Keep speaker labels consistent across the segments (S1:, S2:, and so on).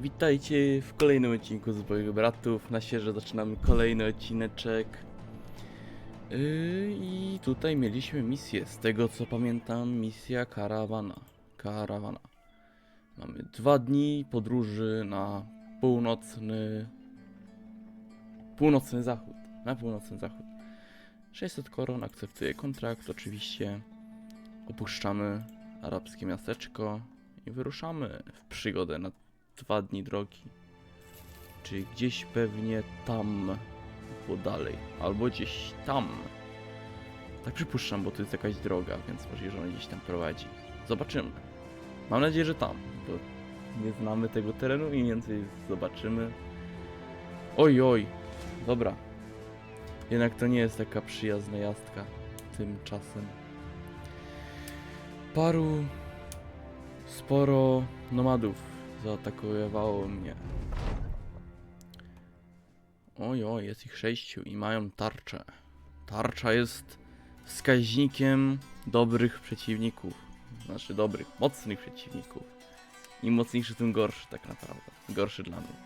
S1: Witajcie w kolejnym odcinku z moich bratów. Na świeżo zaczynamy kolejny odcineczek. Yy, I tutaj mieliśmy misję, z tego co pamiętam, misja karawana. Karawana. Mamy dwa dni podróży na północny... Północny zachód. Na północny zachód. 600 koron, akceptuję kontrakt oczywiście. Opuszczamy arabskie miasteczko i wyruszamy w przygodę na dwa dni drogi. Czyli gdzieś pewnie tam, albo dalej, albo gdzieś tam. Tak przypuszczam, bo to jest jakaś droga, więc możliwe, że on gdzieś tam prowadzi. Zobaczymy. Mam nadzieję, że tam, bo nie znamy tego terenu i więcej zobaczymy. Oj, oj, dobra. Jednak to nie jest taka przyjazna jazdka tymczasem. Paru sporo nomadów zaatakowało mnie. Oj, oj, jest ich sześciu i mają tarczę. Tarcza jest wskaźnikiem dobrych przeciwników. Znaczy dobrych, mocnych przeciwników. Im mocniejszy, tym gorszy tak naprawdę. Gorszy dla mnie.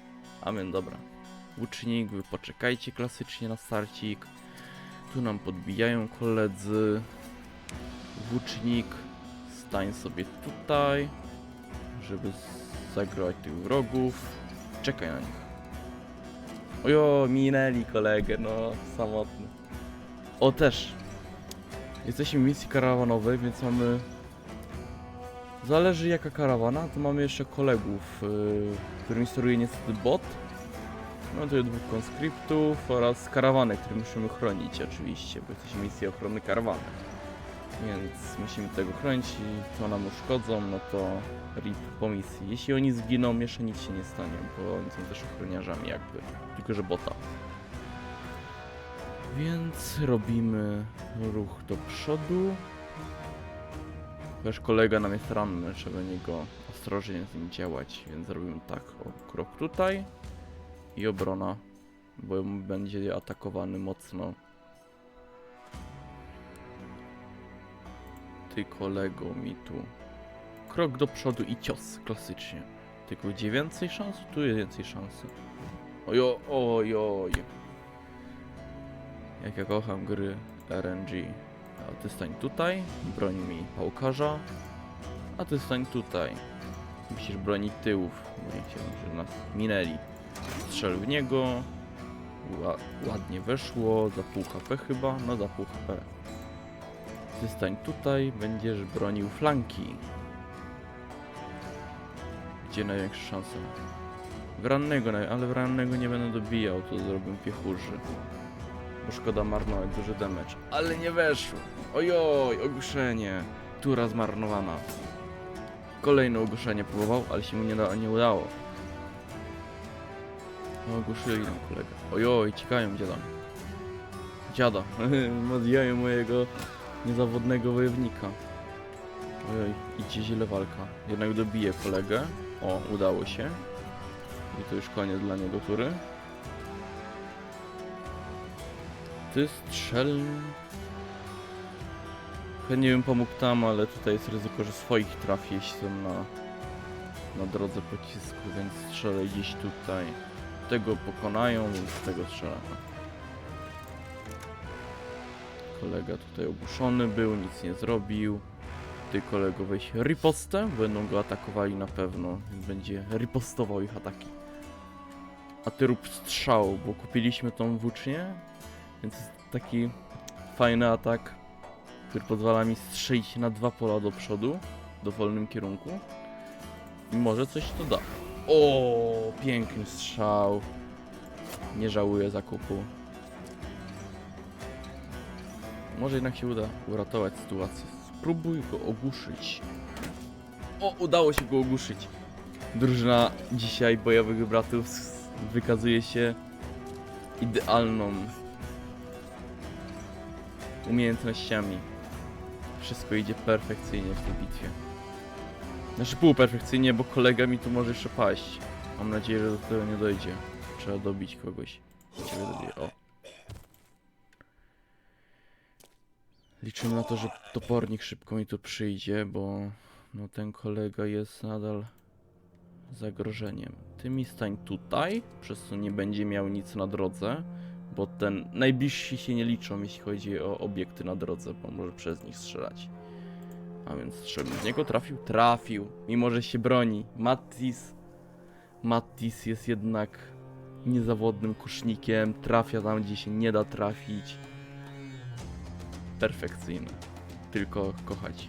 S1: Amen, dobra. Łucznik, wy poczekajcie klasycznie na starcik. Tu nam podbijają koledzy. Włócznik, stań sobie tutaj, żeby zagrować tych wrogów. Czekaj na nich. Ojo, minęli kolegę, no, samotny. O, też. Jesteśmy w misji karawanowej, więc mamy... Zależy jaka karawana, to mamy jeszcze kolegów, yy, którymi steruje niestety bot. To jest dwóch konskryptów oraz karawany, które musimy chronić oczywiście, bo jesteśmy misji ochrony karawany. Więc musimy tego chronić i to nam uszkodzą, no to RIP po misji. Jeśli oni zginą, jeszcze nic się nie stanie, bo oni są też ochroniarzami jakby, tylko że bota. Więc robimy ruch do przodu. Też kolega nam jest ranny, trzeba niego ostrożnie z nim działać, więc robimy tak, o krok tutaj i obrona, bo będzie atakowany mocno ty kolego mi tu. Krok do przodu i cios, klasycznie. Tylko gdzie więcej szans? Tu jest więcej szansy. Ojo, oj, oj. Jak ja kocham gry RNG. A ty stań tutaj, broń mi pałkarza. A ty stań tutaj. Musisz bronić tyłów, bo nie żeby nas minęli. Strzel w niego. Ła ładnie weszło, za pół HP chyba, no za pół HP. Ty stań tutaj, będziesz bronił flanki. Gdzie największe szanse? W rannego, naj- ale w rannego nie będę dobijał, to zrobię piechurzy. Bo szkoda marnować duży damage. Ale nie weszło! Ojoj, ogłuszenie! Tura zmarnowana. Kolejne ogłuszenie próbował, ale się mu nie, da, nie udało. No, ogłuszyli nam kolegę. Ojoj, ciekają dziada. Dziada. Odjają mojego niezawodnego wojownika. Ojej, idzie źle walka. Jednak dobije kolegę. O, udało się. I to już koniec dla niego tury. Ty strzel... Chętnie bym pomógł tam, ale tutaj jest ryzyko, że swoich trafi, jeśli są na, na drodze pocisku, więc strzelę gdzieś tutaj. Tego pokonają, więc tego strzelam. Kolega tutaj ogłuszony był, nic nie zrobił. Ty kolego weź ripostę, będą go atakowali na pewno, będzie ripostował ich ataki. A ty rób strzał, bo kupiliśmy tą włócznię, więc jest taki fajny atak, który pozwala mi strzelić na dwa pola do przodu, w dowolnym kierunku. I może coś to da. O, piękny strzał. Nie żałuję zakupu. Może jednak się uda uratować sytuację. Spróbuj go ogłuszyć. O, udało się go ogłuszyć. Drużyna dzisiaj bojowych bratów wykazuje się idealną umiejętnościami. Wszystko idzie perfekcyjnie w tej bitwie. Znaczy półperfekcyjnie, bo kolega mi tu może jeszcze paść. Mam nadzieję, że do tego nie dojdzie. Trzeba dobić kogoś. Ciebie. O. Liczymy na to, że topornik szybko mi tu przyjdzie, bo no ten kolega jest nadal zagrożeniem. Ty mi stań tutaj, przez co nie będzie miał nic na drodze, bo ten najbliżsi się nie liczą, jeśli chodzi o obiekty na drodze, bo może przez nich strzelać. A więc strzelmy z niego, trafił? Trafił, mimo że się broni. Mattis, Mattis jest jednak niezawodnym kusznikiem, trafia tam, gdzie się nie da trafić. Perfekcyjny. Tylko kochać.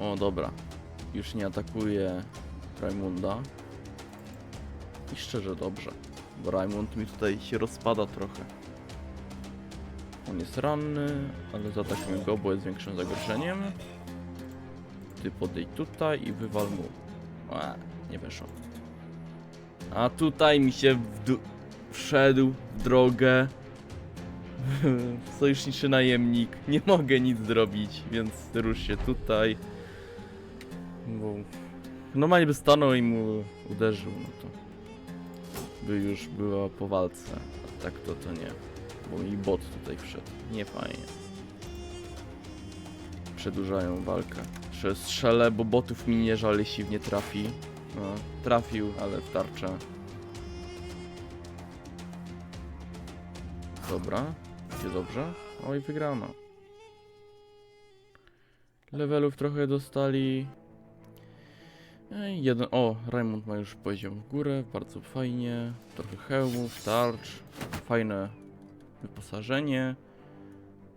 S1: O, dobra. Już nie atakuje Raimunda. I szczerze dobrze, bo Raimund mi tutaj się rozpada trochę. On jest ranny, ale zaatakujmy go, bo jest większym zagrożeniem. Ty podejdź tutaj i wywal mu. A, nie weszło. A tutaj mi się wszedł w drogę. Sojuszniczy najemnik. Nie mogę nic zrobić, więc rusz się tutaj. Bo normalnie by stanął i mu uderzył, no to by już była po walce. A tak to to nie. Bo mi bot tutaj wszedł. Nie fajnie. Przedłużają walkę. Strzelę, bo botów mi nie żal, jeśli w nie trafi. No, trafił, ale w tarczę. Dobra, idzie dobrze. Oj, wygrano. Levelów trochę dostali. Jeden. O, Raymond ma już poziom w górę, bardzo fajnie. Trochę hełmów, tarcz, fajne wyposażenie,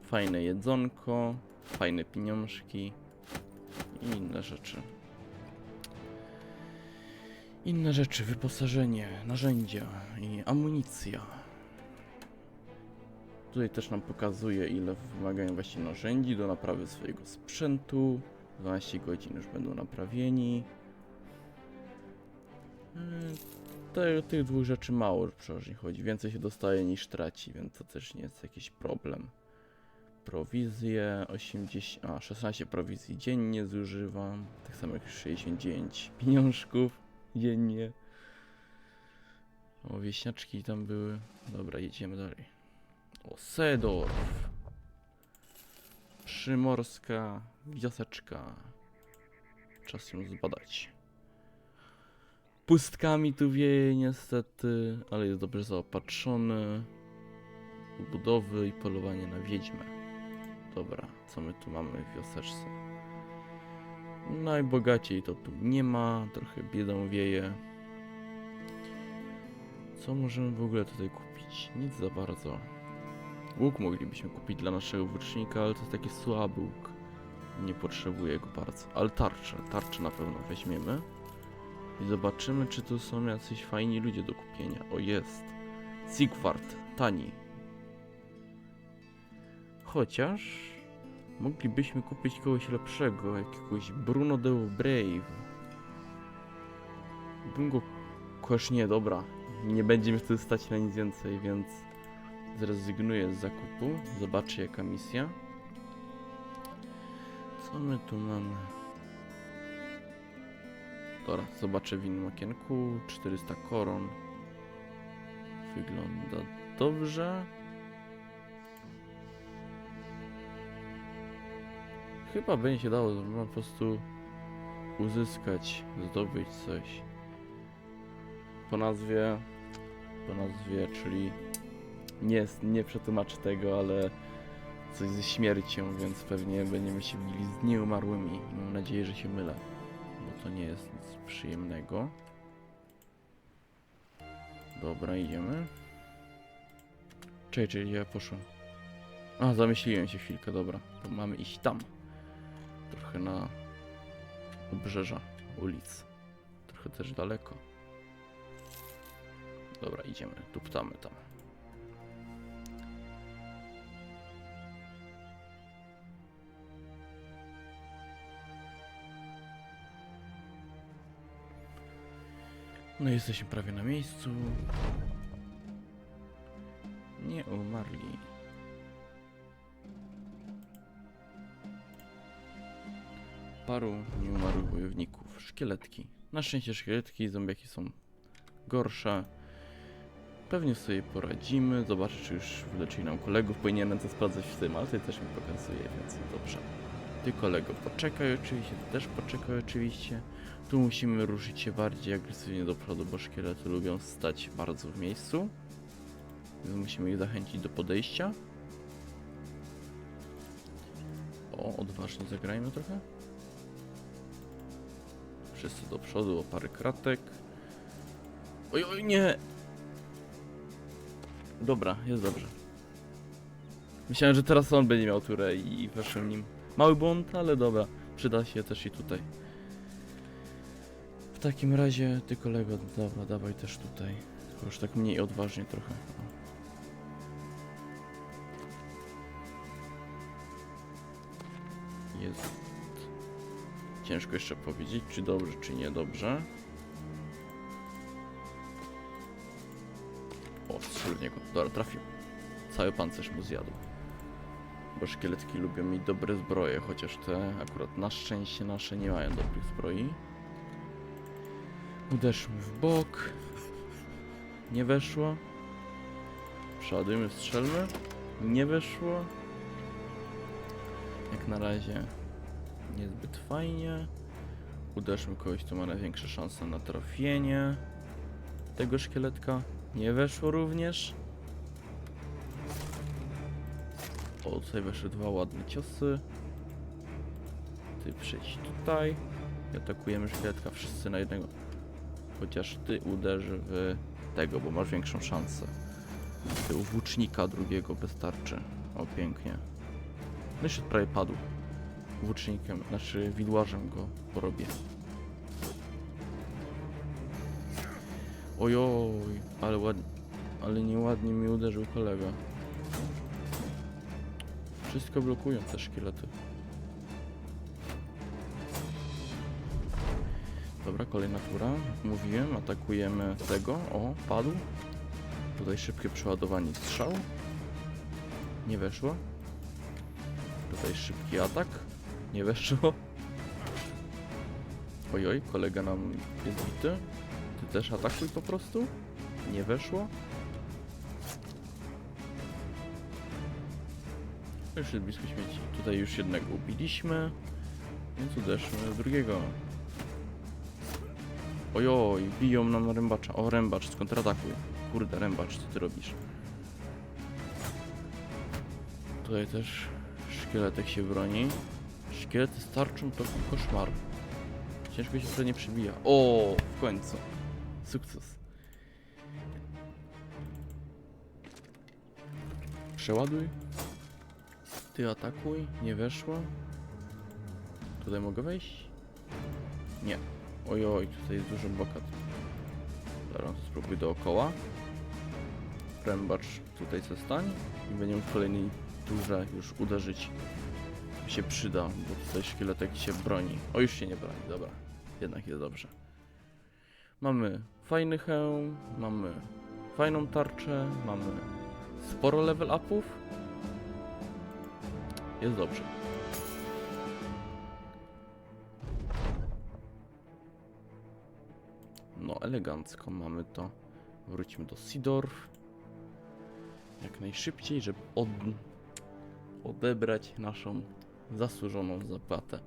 S1: fajne jedzonko, fajne pieniążki i inne rzeczy. Inne rzeczy, wyposażenie, narzędzia i amunicja. Tutaj też nam pokazuje, ile wymagają właśnie narzędzi do naprawy swojego sprzętu. 12 godzin już będą naprawieni. Yy, Te, tych dwóch rzeczy mało przeważnie chodzi. Więcej się dostaje niż traci, więc to też nie jest jakiś problem. Prowizje 80, a 16 prowizji dziennie zużywam. Tak samo jak 69 pieniążków dziennie. O, wieśniaczki tam były. Dobra, jedziemy dalej. O, Sedorf. Przymorska wioseczka. Czas ją zbadać. Pustkami tu wieje niestety, ale jest dobrze zaopatrzony. Budowy i polowanie na wiedźmę. Dobra, co my tu mamy w wioseczce? Najbogaciej to tu nie ma, trochę biedą wieje. Co możemy w ogóle tutaj kupić? Nic za bardzo. Łuk moglibyśmy kupić dla naszego włócznika, ale to jest taki słaby łuk. Nie potrzebuję go bardzo. Ale tarczę, tarczę na pewno weźmiemy. I zobaczymy, czy tu są jacyś fajni ludzie do kupienia. O, jest. Sigwart, tani. Chociaż moglibyśmy kupić kogoś lepszego, jakiegoś Bruno de Brave. Bym go... Koż nie, dobra. Nie będzie mi wtedy stać na nic więcej, więc zrezygnuję z zakupu. Zobaczę jaka misja. Co my tu mamy? Dobra, zobaczę w innym okienku. 400 koron. Wygląda dobrze. Chyba będzie się dało po prostu uzyskać, zdobyć coś. Po nazwie, po nazwie, czyli nie, nie przetłumaczę tego, ale coś ze śmiercią, więc pewnie będziemy się bili z nieumarłymi. Mam nadzieję, że się mylę, bo to nie jest nic przyjemnego. Dobra, idziemy. Czekaj, gdzie ja poszłem? A, zamyśliłem się chwilkę, dobra. To mamy iść tam. Trochę na obrzeża ulic. Trochę też daleko. Dobra, idziemy, tuptamy tam. No jesteśmy prawie na miejscu. Nie umarli. Paru nieumarłych wojowników. Szkieletki. Na szczęście szkieletki i zombiaki są gorsze. Pewnie sobie poradzimy. Zobaczę, czy już wyleczyli nam kolegów. Powinienem to sprawdzać w tym, ale tutaj też mi pokazuje, więc dobrze. Ty kolego, poczekaj oczywiście, ty też poczekaj oczywiście. Tu musimy ruszyć się bardziej agresywnie do przodu, bo szkielety lubią stać bardzo w miejscu. Więc musimy ich zachęcić do podejścia. O, odważnie zagrajmy trochę. Wszyscy do przodu o parę kratek. Oj, oj, nie! Dobra, jest dobrze. Myślałem, że teraz on będzie miał turę i weszłem nim. Mały błąd, ale dobra. Przyda się też i tutaj. Takim razie, ty kolego, dobra, dawaj też tutaj. Tylko już tak mniej odważnie trochę. Jest. Ciężko jeszcze powiedzieć, czy dobrze, czy niedobrze. O, strzel w niego. Dobra, trafił. Cały pancerz mu zjadł. Bo szkieletki lubią mieć dobre zbroje, chociaż te akurat na szczęście nasze nie mają dobrych zbroi. Uderzmy w bok. Nie weszło. Przeładujmy, strzelmy. Nie weszło. Jak na razie niezbyt fajnie. Uderzmy kogoś, kto ma największe szanse na trafienie tego szkieletka. Nie weszło również. O, tutaj weszły dwa ładne ciosy. Ty przejdź tutaj. I atakujemy szkieletka wszyscy na jednego. Chociaż ty uderzy w tego, bo masz większą szansę. Tego włócznika drugiego bez tarczy. O, pięknie. No jeszcze prawie padł. Włócznikiem, znaczy widłarzem go porobię. Ojoj, ale ładnie, ale nieładnie mi uderzył kolega. Wszystko blokują te szkielety. Dobra, kolejna tura. Mówiłem, atakujemy tego. O, padł. Tutaj szybkie przeładowanie strzał. Nie weszło. Tutaj szybki atak. Nie weszło. Ojoj, kolega nam jest bity. Ty też atakuj po prostu. Nie weszło. Już jest blisko śmieci. Tutaj już jednego ubiliśmy. Więc uderzmy drugiego. Ojoj, biją nam rębacza. O, rębacz, skontratakuj. Kurde, rębacz, co ty robisz? Tutaj też szkieletek się broni. Szkielety starczą to koszmar. Ciężko się to nie przebija. O, w końcu. Sukces. Przeładuj. Ty atakuj. Nie weszło. Tutaj mogę wejść? Nie. Ojoj, tutaj jest duży blokat. Zaraz spróbuj dookoła. Rębacz tutaj co stań i będziemy w kolejnej turze już uderzyć. Się przyda, bo tutaj szkieletek się broni. O, już się nie broni, dobra. Jednak jest dobrze. Mamy fajny hełm, mamy fajną tarczę, mamy sporo level upów. Jest dobrze. Elegancko mamy to. Wrócimy do Sidorf. Jak najszybciej, żeby od... odebrać naszą zasłużoną zapłatę.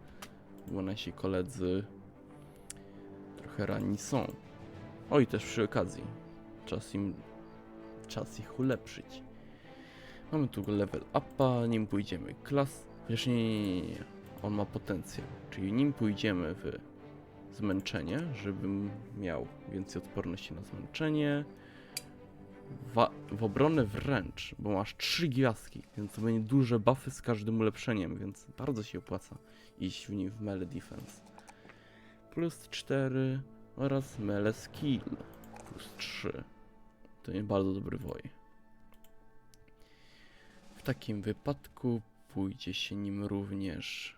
S1: Bo nasi koledzy trochę ranni są. Oj, też przy okazji. Czas im... Czas ich ulepszyć. Mamy tu level upa, nim pójdziemy klas... Chociaż nie, nie, nie, nie. On ma potencjał. Czyli nim pójdziemy w zmęczenie, żebym miał więcej odporności na zmęczenie. Wa- w obronę wręcz, bo masz 3 gwiazdki, więc to będzie duże buffy z każdym ulepszeniem, więc bardzo się opłaca iść w nim w melee defense. Plus 4 oraz melee skill plus 3. To jest bardzo dobry woj. W takim wypadku pójdzie się nim również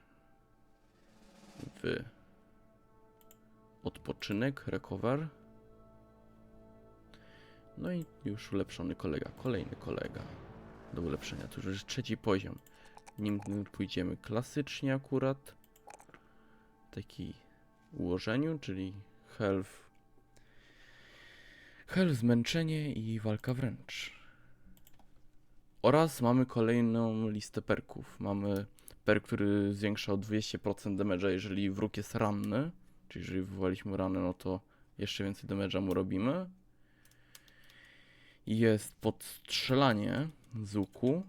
S1: w odpoczynek, recover. No i już ulepszony kolega, kolejny kolega do ulepszenia. To już jest trzeci poziom. Nim pójdziemy klasycznie akurat. Taki ułożeniu, czyli health. Health, zmęczenie i walka wręcz. Oraz mamy kolejną listę perków. Mamy perk, który zwiększa o 200% damage'a, jeżeli wróg jest ranny. Czyli jeżeli wywołaliśmy ranę, no to jeszcze więcej damage'a mu robimy. Jest podstrzelanie z łuku.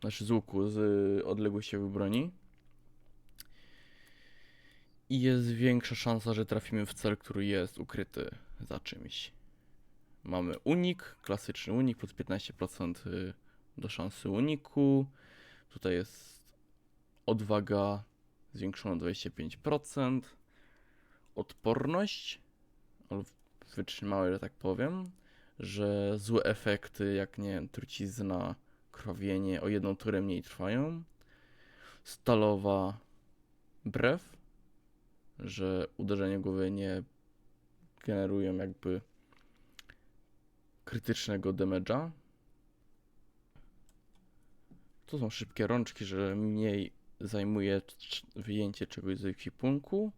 S1: Znaczy z łuku, z odległości broni. I jest większa szansa, że trafimy w cel, który jest ukryty za czymś. Mamy unik, klasyczny unik, plus 15% y, do szansy uniku. Tutaj jest odwaga zwiększona o 25%. Odporność, albo wytrzymałe, że tak powiem, że złe efekty, jak nie wiem, trucizna, krwawienie o jedną turę mniej trwają. Stalowa brew, że uderzenie głowy nie generują jakby krytycznego damage'a. To są szybkie rączki, że mniej zajmuje wyjęcie czegoś z ekwipunku.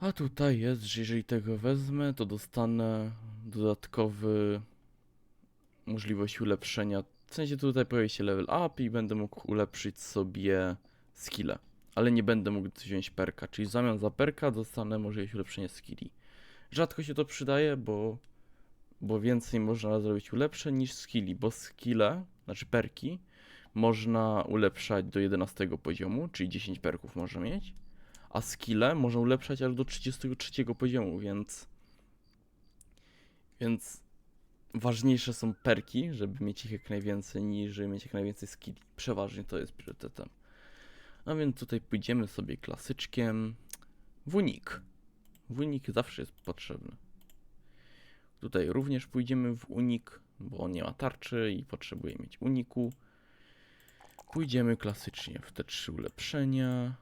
S1: A tutaj jest, że jeżeli tego wezmę, to dostanę dodatkowy możliwość ulepszenia. W sensie tutaj pojawi się level up i będę mógł ulepszyć sobie skille. Ale nie będę mógł wziąć perka, czyli w zamian za perka dostanę możliwość ulepszenia skilli. Rzadko się to przydaje, bo, bo więcej można zrobić ulepszeń niż skilli, bo skille, znaczy perki, można ulepszać do 11 poziomu, czyli 10 perków można mieć, a skille można ulepszać aż do 33 poziomu, więc więc ważniejsze są perki, żeby mieć ich jak najwięcej, niż żeby mieć jak najwięcej skilli. Przeważnie to jest priorytetem. A więc tutaj pójdziemy sobie klasyczkiem w unik. W unik zawsze jest potrzebny. Tutaj również pójdziemy w unik, bo on nie ma tarczy i potrzebuje mieć uniku. Pójdziemy klasycznie w te trzy ulepszenia.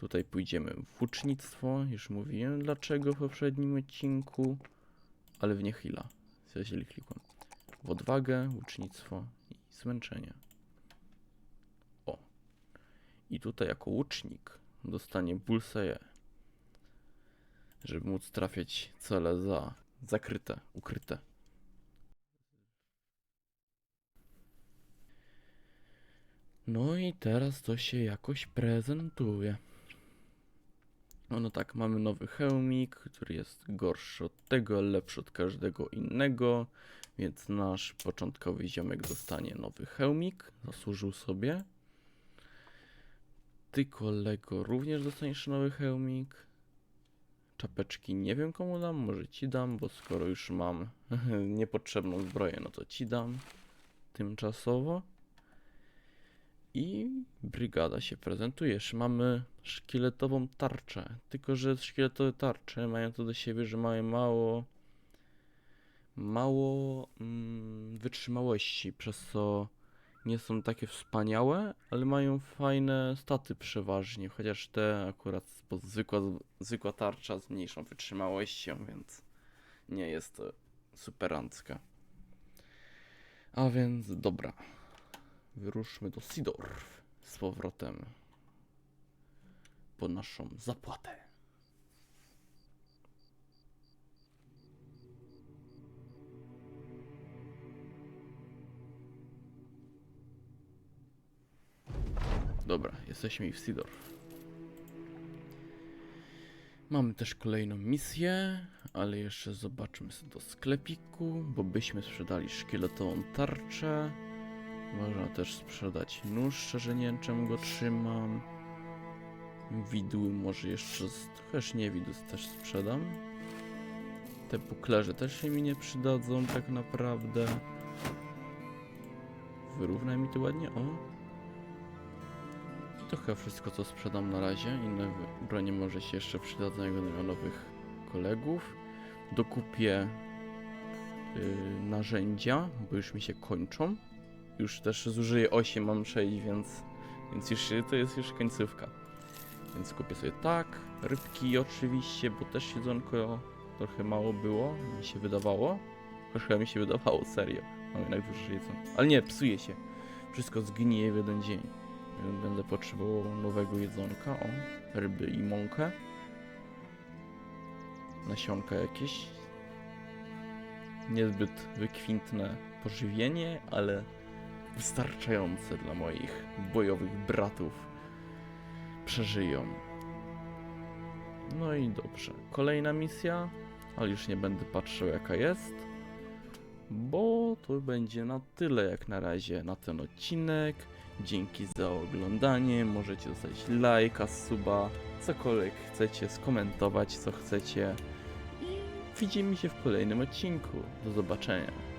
S1: Tutaj pójdziemy w włócznictwo, już mówiłem dlaczego w poprzednim odcinku, ale w niechila, jeżeli klikłem. W odwagę, łucznictwo i zmęczenie. O. I tutaj jako łucznik dostanie bullseye, żeby móc trafiać cele za zakryte, ukryte. No i teraz to się jakoś prezentuje. No, no tak, mamy nowy hełmik, który jest gorszy od tego, ale lepszy od każdego innego, więc nasz początkowy ziomek dostanie nowy hełmik, zasłużył sobie. Ty kolego również dostaniesz nowy hełmik. Czapeczki nie wiem komu dam, może ci dam, bo skoro już mam niepotrzebną zbroję, no to ci dam tymczasowo. I brygada się prezentuje. Mamy szkieletową tarczę. Tylko, że szkieletowe tarcze mają to do siebie, że mają mało. mało mm, wytrzymałości, przez co nie są takie wspaniałe, ale mają fajne staty przeważnie. Chociaż te akurat, zwykła, zwykła tarcza z mniejszą wytrzymałością, więc nie jest to superancka. A więc dobra. Wyruszmy do Sidorf z powrotem po naszą zapłatę. Dobra, jesteśmy w Sidorf. Mamy też kolejną misję, ale jeszcze zobaczmy do sklepiku, bo byśmy sprzedali szkieletową tarczę. Można też sprzedać nóż, czemu go trzymam. Widły może jeszcze, chociaż nie widły też sprzedam. Te buklerze też się mi nie przydadzą tak naprawdę. Wyrównaj mi to ładnie, o. To chyba wszystko co sprzedam na razie. Inne bronie może się jeszcze przydadzą, jak będę miał nowych kolegów. Dokupię yy, narzędzia, bo już mi się kończą już też zużyję 8, mam 6, więc, więc już to jest już końcówka. Więc kupię sobie tak, rybki oczywiście, bo też jedzonko trochę mało było, mi się wydawało. Chyba mi się wydawało, serio. Mam jednak dużo jedzonka. Ale nie, psuje się. Wszystko zgnije w jeden dzień. Będę potrzebował nowego jedzonka, o, ryby i mąkę. Nasionka jakieś. Niezbyt wykwintne pożywienie, ale wystarczające dla moich bojowych bratów. Przeżyją. No i dobrze. Kolejna misja, ale już nie będę patrzył jaka jest, bo to będzie na tyle jak na razie na ten odcinek. Dzięki za oglądanie. Możecie zostawić lajka, suba, cokolwiek chcecie, skomentować co chcecie. I widzimy się w kolejnym odcinku. Do zobaczenia.